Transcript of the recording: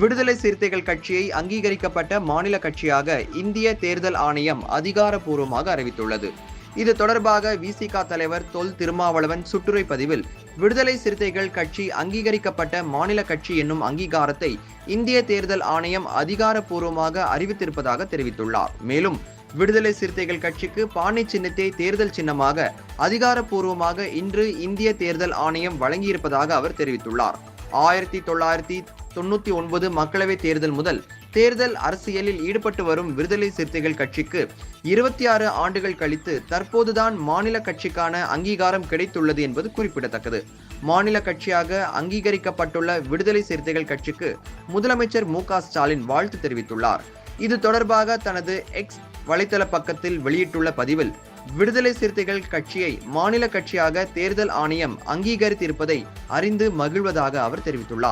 விடுதலை சிறுத்தைகள் கட்சியை அங்கீகரிக்கப்பட்ட மாநில கட்சியாக இந்திய தேர்தல் ஆணையம் அதிகாரப்பூர்வமாக அறிவித்துள்ளது. இது தொடர்பாக விசிக தலைவர் தொல் திருமாவளவன் சுற்றுரை பதிவில் விடுதலை சிறுத்தைகள் கட்சி அங்கீகரிக்கப்பட்ட மாநில கட்சி என்னும் அங்கீகாரத்தை இந்திய தேர்தல் ஆணையம் அதிகாரப்பூர்வமாக அறிவித்திருப்பதாக தெரிவித்துள்ளார். மேலும் விடுதலை சிறுத்தைகள் கட்சிக்கு பானை சின்னத்தை தேர்தல் சின்னமாக அதிகாரப்பூர்வமாக இன்று இந்திய தேர்தல் ஆணையம் வழங்கியிருப்பதாக அவர் தெரிவித்துள்ளார். ஆயிரத்தி தொள்ளாயிரத்தி தொண்ணூத்தி ஒன்பது மக்களவைத் தேர்தல் முதல் தேர்தல் அரசியலில் ஈடுபட்டு வரும் விடுதலை சிறுத்தைகள் கட்சிக்கு இருபத்தி ஆறு ஆண்டுகள் கழித்து தற்போதுதான் மாநில கட்சிக்கான அங்கீகாரம் கிடைத்துள்ளது என்பது குறிப்பிடத்தக்கது. மாநில கட்சியாக அங்கீகரிக்கப்பட்டுள்ள விடுதலை சிறுத்தைகள் கட்சிக்கு முதலமைச்சர் மு ஸ்டாலின் வாழ்த்து தெரிவித்துள்ளார். இது தொடர்பாக தனது எக்ஸ் வலைத்தள பக்கத்தில் வெளியிட்டுள்ள பதிவில் விடுதலை சிறுத்தைகள் கட்சியை மாநில கட்சியாக தேர்தல் ஆணையம் அங்கீகரித்திருப்பதை அறிந்து மகிழ்வதாக அவர் தெரிவித்துள்ளார்.